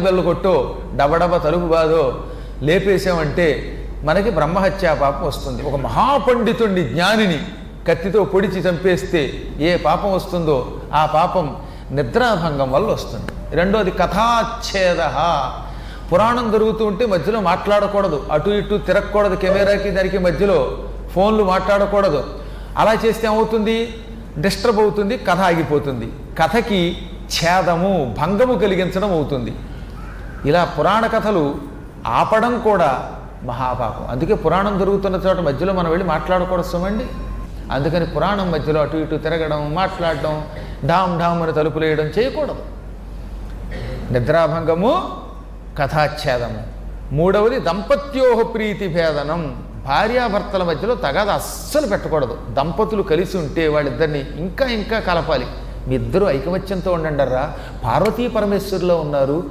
Bell కొట్టో డబడబ తలుపు బాదో లేపేసామంటే మనకి బ్రహ్మహత్యా పాపం వస్తుంది. ఒక మహాపండితుణ్ణి జ్ఞానిని కత్తితో పొడిచి చంపేస్తే ఏ పాపం వస్తుందో ఆ పాపం నిద్రాభంగం వల్ల వస్తుంది. రెండోది కథాచ్ఛేద. పురాణం జరుగుతూ ఉంటే మధ్యలో మాట్లాడకూడదు. అటు ఇటు తిరగకూడదు. కెమెరాకి దానికి మధ్యలో ఫోన్లు మాట్లాడకూడదు. అలా చేస్తే ఏమవుతుంది? డిస్టర్బ్ అవుతుంది. కథ ఆగిపోతుంది. కథకి ఛేదము భంగము కలిగించడం అవుతుంది. ఇలా పురాణ కథలు ఆపడం కూడా మహాపాపం. అందుకే పురాణం జరుగుతున్న చోట మధ్యలో మనం వెళ్ళి మాట్లాడకూడదు అండి అందుకని పురాణం మధ్యలో అటు ఇటు తిరగడం మాట్లాడడం ఢామ్ డామ్ అని తలుపులు వేయడం చేయకూడదు. నిద్రాభంగము కథాచ్ఛేదము. మూడవది దంపత్యోహ ప్రీతి భేదనం భార్యాభర్తల మధ్యలో తగాద అస్సలు పెట్టకూడదు. దంపతులు కలిసి ఉంటే వాళ్ళిద్దరిని ఇంకా ఇంకా కలపాలి. మీ ఇద్దరు ఐకమత్యంతో ఉండండి పార్వతీ పరమేశ్వరులో ఉన్నారు.